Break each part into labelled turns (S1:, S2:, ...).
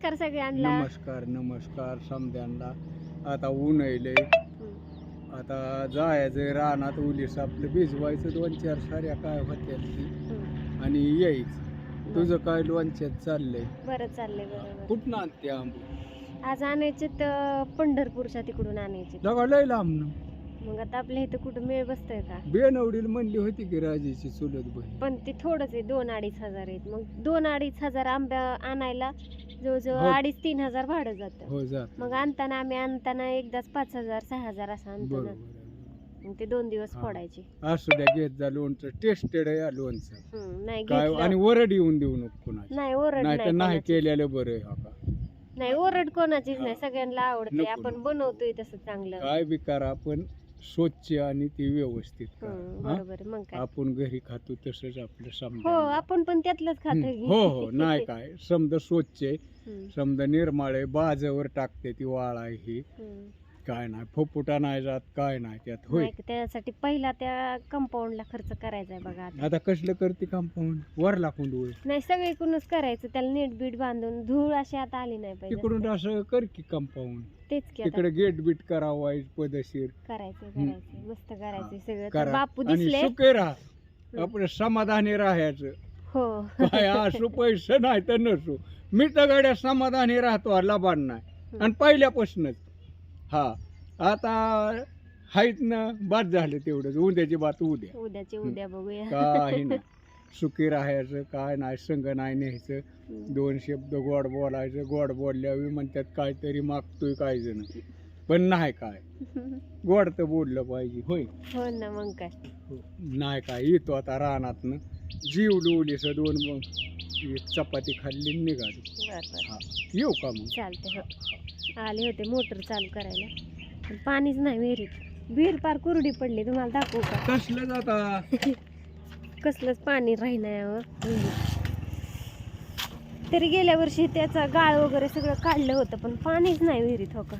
S1: कर सगळ्यांना.
S2: नमस्कार नमस्कार समद्यांना. आता ऊन येईल आता जायचं रानात उलीस. आपलं भिजवायचं दोन चार साऱ्या काय होत्या. आणि यायचं. तुझं काय लोणच्यात चाललंय?
S1: बरं चाललंय बरोबर
S2: कुठं आणते आंबे?
S1: आज आणायचे तर पंढरपूरच्या तिकडून आणायचे.
S2: जगा लय लांब
S1: मग आता आपल्या इथं कुठं मेळ बसतोय का?
S2: बेनवडील म्हणली होती की राजेची चुलत बहीण.
S1: पण ते थोडंच आहे दोन अडीच हजार आहेत. मग दोन अडीच हजार आंब्या आणायला जवळजवळ
S2: हो.
S1: अडीच तीन हजार भाडं जातं
S2: हो जात
S1: मग आणताना आम्ही आणताना एकदाच पाच हजार सहा हजार असं आणतो ना. मग ते दोन दिवस
S2: हा.
S1: फोडायचे
S2: असू द्या घेत जा लोणचं टेस्टेड आहे या लोणचं
S1: हम्म, नाही
S2: काय
S1: घेतलं.
S2: आणि वरड येऊन देऊ नको कुणाची
S1: नाही ओरड
S2: नाही तर
S1: नाही
S2: नाही
S1: कोणाची.
S2: केलेलं बरं आहे हा का
S1: नाही ओरड कोणाचीच नाही
S2: हा.
S1: सगळ्यांना आवडते
S2: नको,
S1: आपण
S2: नको.
S1: बनवतोय तसं चांगलं
S2: काय बी करा पण स्वच्छ आणि ती व्यवस्थित
S1: हम्म,
S2: करा. हा?
S1: बरोबर आहे. मग काय?
S2: आपण घरी खातो तसंच आपलं
S1: हो
S2: समजा
S1: आपण पण त्यातलंच खातो
S2: हो हो नाही काय. समजा स्वच्छ आहे.
S1: हम्म,
S2: समजा निर्माळ आहे बाजावर टाकते ती वाळ आहे ही.
S1: हम्म.
S2: काय नाही फुफुटा नाही जात काय नाही त्यात होय.
S1: नाही, त्यासाठी पहिला त्या कंपाऊंडला खर्च करायचा आहे बघा आता.
S2: आता कसलं करते कंपाऊंड? वर लाखून होय.
S1: नाही सगळीकडूनच करायचं. त्याला नीट बीट बांधून धूळ अशी आता आली नाही पाहिजे.
S2: तिकडून असं कर की कंपाऊंड.
S1: तेच की आता
S2: तिकडे गेट बीट करावाय पदशीर
S1: करायचंय
S2: हम्म.
S1: करायचंय. मस्त सगळं. तर
S2: करा.
S1: बापू
S2: आणि
S1: दिसले
S2: सुखे राहा. आपलं समाधानी राहायचं.
S1: हो.
S2: काय असू पैसे नाही तर नसू. मी तर गड्या समाधानी राहतो लबाड नाही. आणि पहिल्यापासूनच. हा. आता हायत ना बाद झालं तेवढंच. उद्याची बात उद्या.
S1: उद्याचे. उद्या बघूया.
S2: काही नाही. सुखी राहायचं काय नाही संग नाही न्यायचं. दोन शब्द गोड बोलायचं गोड बोलल्यावर म्हणतात काहीतरी मागतोय काय जण. पण नाही काय. गोड तर बोललं पाहिजे होय.
S1: हो ना मग काय.
S2: नाही काय येतो आता रानातनं. जीव डोलीस दोन मग. एक चपाती खाल्ली निघाली.
S1: बर
S2: हा. येऊ का मग?
S1: चालते हो. आले होते मोटर चालू करायला. पण पाणीच नाही विहिरीत. विहीर पार कुरडी पडली तुम्हाला दाखवू का?
S2: कसलं जाता?
S1: कसलंच पाणी राहिनावर तरी गेल्या वर्षी त्याचा गाळ वगैरे सगळं काढलं होतं पण पाणीच नाही विहिरीत हो का?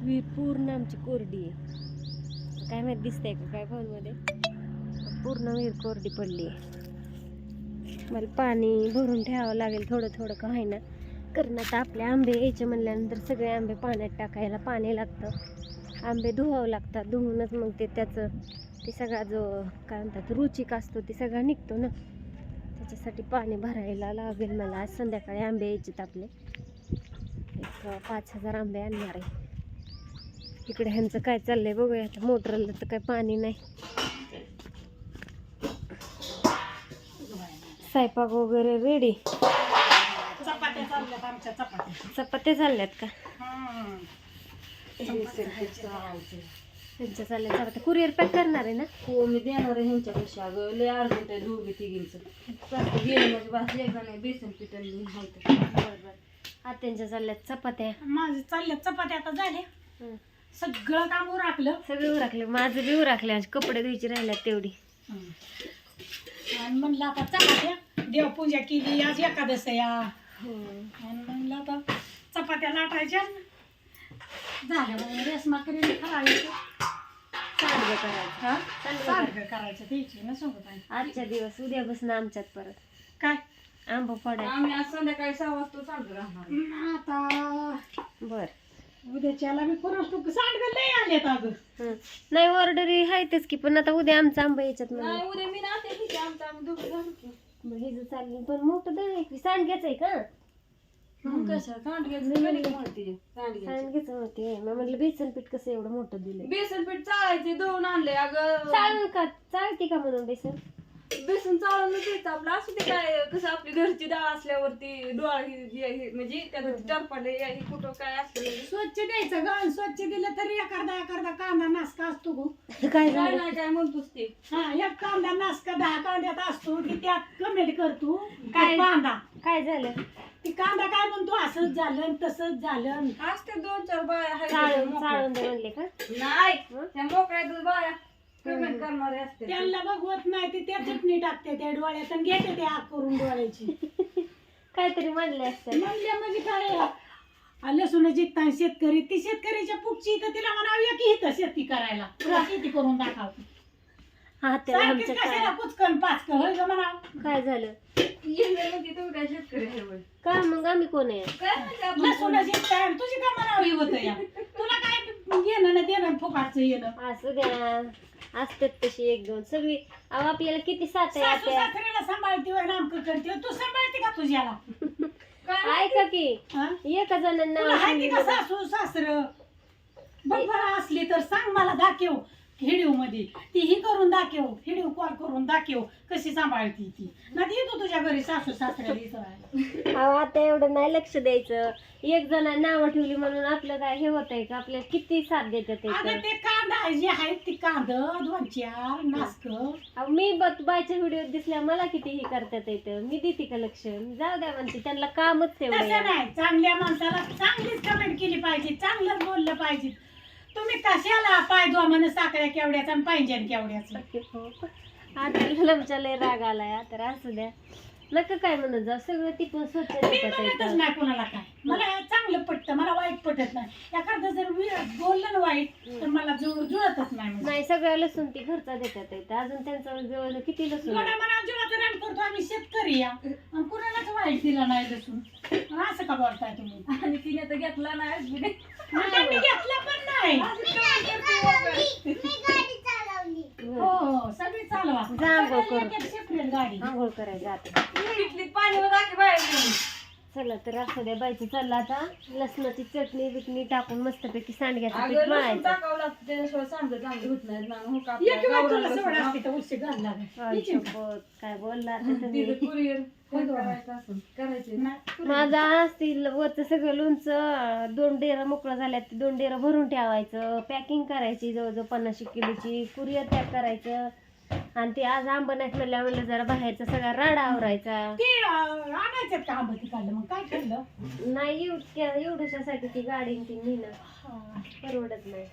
S1: विहीर पूर्ण आमची कोरडी आहे. काय माहीत दिसतंय का काय फोनमध्ये पूर्ण विहीर कोरडी पडली आहे. मला पाणी भरून ठेवावं लागेल थोडं थोडं का होईना. कारण आता आपले आंबे यायचे म्हणल्यानंतर सगळे आंबे पाण्यात टाकायला पाणी लागतं. आंबे धुवावं लागतात धुवूनच मग ते त्याचं ते सगळा जो काय म्हणतात रुचिक असतो ते सगळा निघतो ना. त्याच्यासाठी पाणी भरायला लागेल मला. आज संध्याकाळी आंबे यायचेत आपले. एक पाच हजार आंबे आणणार आहे. इकडे ह्यांचं काय चाललंय बघूया. आता मोटरला तर काय पाणी नाही. स्वयंपाक वगैरे रेडी
S3: चपात्या चालल्यात आमच्या चपात्या.
S1: चपात्या चालल्यात का. त्यांच्या चालल्या चपात्या कुरिअर पॅक करणार आहे ना?
S4: हो मी देणार आहे ह्यांच्यापेक्षा. अगं लय अर्जंट आहे दोघी तिघींचं. गेलं म्हणजे बस एकदा नाही बेसन पिठं माहिती
S1: बरोबर आत्यांच्या चालल्यात चपात्या.
S3: माझे चालल्यात चपात्या आता झाल्या. सगळं काम उराकलं.
S1: सगळे उराकले. माझं बी उराकले. आज कपडे धुवायची राहिल्यात तेवढी.
S3: हं. आणि म्हणलं आता चपात्या. देवपूजा केली. आज एकादश या आणि म्हणलं आता चपात्या लाटायच्या. झाल्या मग रेसमा करीन करायचं
S1: करायचं.
S3: हा?
S1: सांडगं
S3: सारखं. करायचं त्याची ना सोबत आहे
S1: आजच्या दिवस उद्या बसून आमच्यात परत.
S3: काय?
S1: आंबा फोडाय
S4: आम्ही आज संध्याकाळी सहा वाजता चालू राहणार.
S3: हं, आता
S1: बर.
S3: उद्याच्याला मी कोणाच तू सांडगं लय आलेत अगं.
S1: हं. नाही ऑर्डर आहेतच की पण आता उद्या आमचा आंबा याच्यात
S4: नाही
S1: म्हणजे
S4: उद्या मी आमचं आम्ही दोघं घालू की.
S1: हे चाललं पण मोठं दळ आहे की सांडग्याचं आहे का?
S4: मग कसं
S1: होते. मग म्हटलं बेसन पीठ कसं एवढं मोठं दिलंय?
S4: बेसन पीठ चाळायचे दळून आणले अगं.
S1: चालेल का? चालते का म्हणून बेसन?
S4: बेसन चाळून द्यायचं आपलं. असू ते काय कसं आपली घरची डाळ असल्यावरती डोळा ही ही- ही- म्हणजे त्यात टरपाले हे कुठं काय असलं
S3: स्वच्छ द्यायचं गण स्वच्छ दिलं तरी एखादा एखादा कांदा नासका असतो गो.
S1: काय
S4: काय
S1: झालं?
S4: नाही काय म्हणतोस ते?
S3: हा एक कांदा नासका दहा कांद्यात असतो. की त्यात कमेंट करतो
S1: काय?
S3: काय कांदा?
S1: काय झालं?
S3: ती कांदा काय म्हणतो? असंच झालं आणि तसंच झालं
S4: असते दोन चार बाया आहेत
S1: चाळून
S4: मोकळ्या.
S1: चाळून दे म्हणले का?
S4: नाही
S1: हं?
S4: त्या मोकळ्या बाया कमेंट करणारे असते.
S3: त्यांना बघवत नाही ते त्या चटणी टाकते त्या डोळ्यात आणि घेते ते आग करून डोळ्याची.
S1: काहीतरी म्हणले असते.
S3: म्हणल्या म्हणजे काय? आ, लसूण जिंकता शेतकरी ती शेतकऱ्याच्या पुढची तर तिला म्हणावं की इथं शेती करायला. तुला शेती करून दाखव
S1: हा आमच्या काय?
S3: कुचकन पाचकन होय ग म्हणावं
S1: काय झालं?
S4: म्हणजे काय शेत
S1: आम्ही कोण आहे?
S4: काय म्हणजे आपण
S3: लसूणाची काय? तुझी का म्हणावी होतं या? तुला काय घेणं ना देणं फुकाटचं येणं?
S1: असू द्या. असतात तशी एक दोन. सगळी अहो आपल्याला किती साथ आहे
S3: सासू सासऱ्याला सांभाळते नामकं करते तू सांभाळते का तुझ्याला
S4: काय?
S1: ऐका की.
S3: हा?
S1: एका जणांना
S3: तुला का सासू सासर? बघ बरं असली तर सांग मला दाखव. हिडीवमध्ये ती ही करून दाखव हिडीव कॉल करून दाखव कशी सांभाळती ती. ना ती येतो तुझ्या घरी सासू सासऱ्याला
S1: अहो आता एवढं नाही लक्ष द्यायचं. एक जण नावं ठेवली म्हणून आपलं काय हे होत आहे का? आपल्याला किती साथ देतात
S3: अगं
S1: ते
S3: ते कांदा जे आहेत ती कांद दोन चार नासक.
S1: अहो, मी बत बायच्या व्हिडिओ दिसल्या मला किती हे करतात येतं मी देते का लक्ष? जाऊ द्या म्हणते त्यांना कामच
S3: तसं
S1: आहे.
S3: नाही. चांगल्या माणसाला चांगलीच कमेंट केली पाहिजे चांगलंच बोललं पाहिजे. तुम्ही कशाला पाय म्हणे साखऱ्या केवड्याचा आणि पाहिजे केवड्याचं
S1: हो. आता लमच्या लय राग आलाय तर असू द्या. नका काय म्हणत जाऊ सगळं टिपून स्वच्छ
S3: मी म्हणतच. नाही कोणाला काय. मला हे चांगलं पटतं मला वाईट पटत नाही. एखादं जर वि- बोललं ना वाईट तर मला जुळ जुळतच नाही म्हणजे.
S1: नाही सगळं लसूण ती घरचा देतात येतं अजून त्यांचं जवळ किती लसूण?
S3: मना जीवाचं रान करतो आम्ही शेतकरी या. आणि कुणालाच वाईट दिला नाही लसून आणि असं का बोलताय तुम्ही?
S4: आणि तिने तर घेतला नाही
S3: घेतलं पण नाही. हो हो सगळी चालवा.
S1: जा आंघोळ करू.
S3: separate गाडी.
S4: पाणी बाहेर गेली.
S1: चला तर असू द्या बायची चालला आता. लसणाची चटणी बिटणी टाकून मस्तपैकी सांडग्याचं
S4: अगं,
S1: पीठ
S4: लसूण
S1: मळायचं.
S4: टाकावं लागतं त्याच्याशिवाय सांगत चांगलं होत नाही ना हो का?
S3: एक
S4: आपल्या
S3: वेळ तुला
S4: गावरान
S3: सवड
S4: लसूण
S3: असते तर उशी घालला
S1: आई शपथ, काय बोलला आता तुम्ही?
S4: तिथं कुरिअर काय करायचं असं करायचे
S1: माझा असतील वरचं सगळं लोणचं दोन डेरं मोकळं झाल्यात ते दोन डेरं भरून ठेवायचं पॅकिंग करायची जवळजवळ पन्नास किलोची कुरिअर पॅक करायचं. आणि ते आज आंब नाहीत म्हणल्या म्हणलं जरा बाहेरचा सगळा राडा आवरायचा.
S3: ते अं, आणायचं का आंबा काढलं मग काय खाल्लं
S1: नाही एवढ्या एवढ्यासाठी ती गाडी ती नेणं
S3: हा.
S1: परवडत नाही.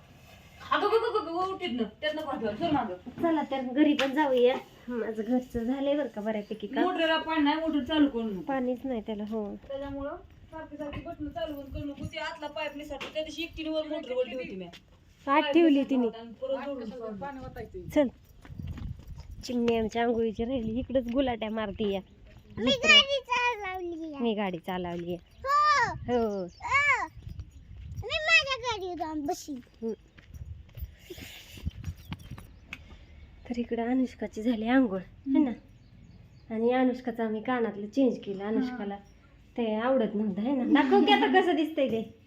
S4: अगं त्यातनं पाठवा चल मागं.
S1: चला तर घरी पण जाऊया. माझं घरचं झालंय बरं का बऱ्यापैकी का
S4: मोटरला पाणी नाही मोटर चालू करू नको.
S1: पाणीच नाही त्याला हो.
S4: त्याच्यामुळं सारखी सारखी बटन चालू बंद करू नको. ती आतला पाईप निसाठी त्या दिवशी एकटीने वर मोटर वरली होती मी.
S1: आठ ठेवली तिने.
S4: परत जोडून.
S1: चल. चिमणी आमच्या आंघोळीची राहिली. इकडंच गुलाट्या मारती या मी गाडी चालवली हो. हम्म. तर इकडं अनुष्काची झाली आंघोळ है ना? आणि अनुष्काचं आम्ही कानातलं चेंज केलं अनुष्काला ते आवडत नव्हतं है ना? दाखव की आता कसं दिसतंय ते.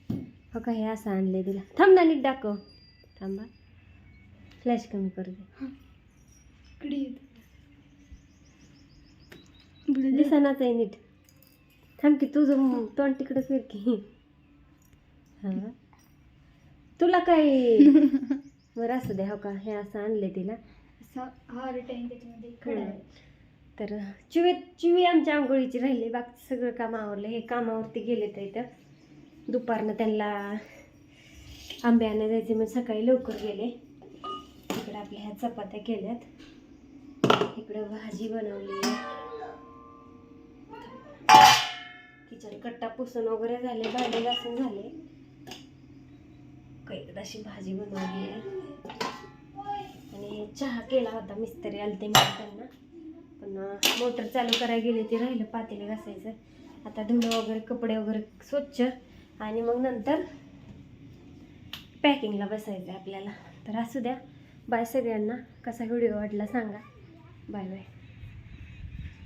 S1: हो का हे असं आणलंय तिला. थांब ना नीट दाखव. थांबा. फ्लॅश कमी कर दे. दिसनाच आहे नीट. थांब की तुझं तोंड तिकडं फिर की हा. तुला काय? बरं असू दे हो का? हे असं आणले तिला. हम्म. तर चिवे चिवी आमच्या आंघोळीची राहिली. बाकी सगळं काम आवरलं. हे कामावरती गेले तर इथं. दुपारनं त्यांना आंबे आणायला जायचे मग सकाळी लवकर गेले. इकडे आपल्या ह्या चपात्या केल्यात. इकडं भाजी बनवली. किचन कट्टा पुसून वगैरे झाले. भांडे घासून झाले. कैकदाशी भाजी बनवली आहे. आणि चहा केला होता मिस्त्री आलते मी त्यांना. पण मोटर चालू करायला गेले ते राहिलं पातेले घासायचं. आता धुणं वगैरे कपडे वगैरे स्वच्छ. आणि मग नंतर पॅकिंगला बसायचं आहे आपल्याला. तर असू द्या बाय सगळ्यांना. कसा व्हिडिओ वाटला सांगा. Bye bye.